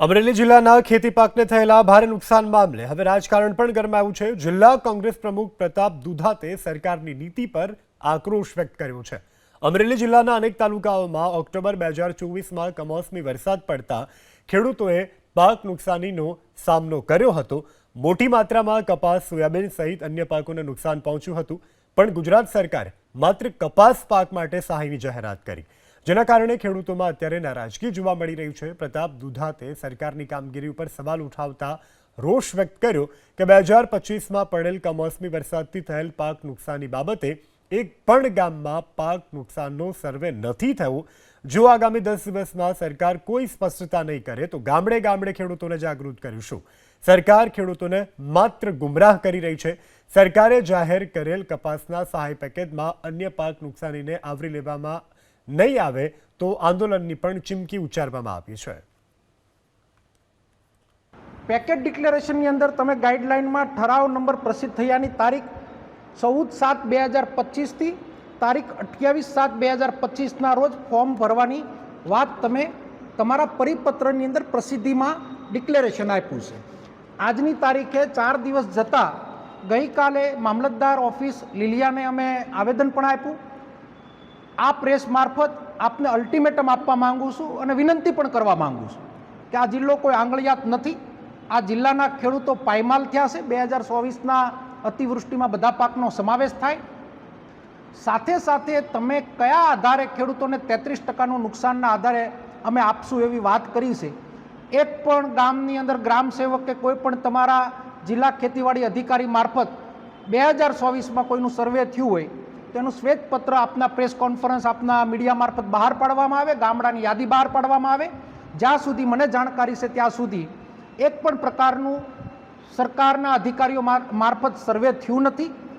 અમરેલી જિલ્લાના ખેતી પાકને થયેલા ભારે નુકસાન મામલે હવે રાજકારણ પણ ગરમાયું છે. જિલ્લા કોંગ્રેસ પ્રમુખ પ્રતાપ દુધાતે સરકારની નીતિ પર આક્રોશ વ્યક્ત કર્યો છે. અમરેલી જિલ્લાના અનેક તાલુકાઓમાં ઓક્ટોબર બે હજાર ચોવીસમાં કમોસમી વરસાદ પડતા ખેડૂતોએ પાક નુકસાનીનો સામનો કર્યો હતો. મોટી માત્રામાં કપાસ, સોયાબીન સહિત અન્ય પાકોને નુકસાન પહોંચ્યું હતું. પણ ગુજરાત સરકારે માત્ર કપાસ પાક માટે સહાયની જાહેરાત કરી. જેના કારણે ખેડૂતોમાં અત્યારે નારાજગી જોવા મળી રહી છે. પ્રતાપ દુધાતે સરકારની કામગીરી ઉપર સવાલ ઉઠાવતા રોષ વ્યક્ત કર્યો કે બે હજાર પચીસમાં પડેલ કમોસમી વરસાદથી થયેલ પાક નુકસાની બાબતે એક પણ ગામમાં પાક નુકસાનનો સર્વે નથી થયો. જો આગામી દસ દિવસમાં સરકાર કોઈ સ્પષ્ટતા નહીં કરે, તો ગામડે ગામડે ખેડૂતોને જાગૃત કરીશું. સરકાર ખેડૂતોને માત્ર ગુમરાહ કરી રહી છે. સરકારે જાહેર કરેલ કપાસના સહાય પેકેજમાં અન્ય પાક નુકસાનીને આવરી લેવામાં નહીં આવે તો આંદોલનની પણ ચીમકી ઉચ્ચારવામાં આવી છે. પેકેટ ડિક્લેરેશનની અંદર તમે ગાઈડલાઇનમાં ઠરાવ નંબર પ્રસિદ્ધ થયાની તારીખ ચૌદ સાત બે હજાર પચીસથી તારીખ અઠ્યાવીસ સાત બે હજાર પચીસના રોજ ફોર્મ ભરવાની વાત તમે તમારા પરિપત્રની અંદર પ્રસિદ્ધિમાં ડિક્લેરેશન આપ્યું છે. આજની તારીખે ચાર દિવસ જતાં ગઈકાલે મામલતદાર ઓફિસ લીલિયાને અમે આવેદન પણ આપ્યું. આ પ્રેસ મારફત આપને અલ્ટિમેટમ આપવા માગું છું અને વિનંતી પણ કરવા માગું છું કે આ જિલ્લો કોઈ આંગળિયાત નથી. આ જિલ્લાના ખેડૂતો પાયમાલ થયા છે. બે હજાર ચોવીસના અતિવૃષ્ટિમાં બધા પાકનો સમાવેશ થાય. સાથે સાથે તમે કયા આધારે ખેડૂતોને તેત્રીસ ટકાનું નુકસાનના આધારે અમે આપશું એવી વાત કરી છે. એક પણ ગામની અંદર ગ્રામ સેવક કે કોઈ પણ તમારા જિલ્લા ખેતીવાડી અધિકારી મારફત બે હજાર ચોવીસમાં કોઈનું સર્વે થયું હોય તેનું શ્વેતપત્ર આપના પ્રેસ કોન્ફરન્સ, આપના મીડિયા મારફત બહાર પાડવામાં આવે, ગામડાની યાદી બહાર પાડવામાં આવે. જ્યાં સુધી મને જાણકારી છે ત્યાં સુધી એક પણ પ્રકારનું સરકારના અધિકારીઓ મારફત સર્વે થયું નથી.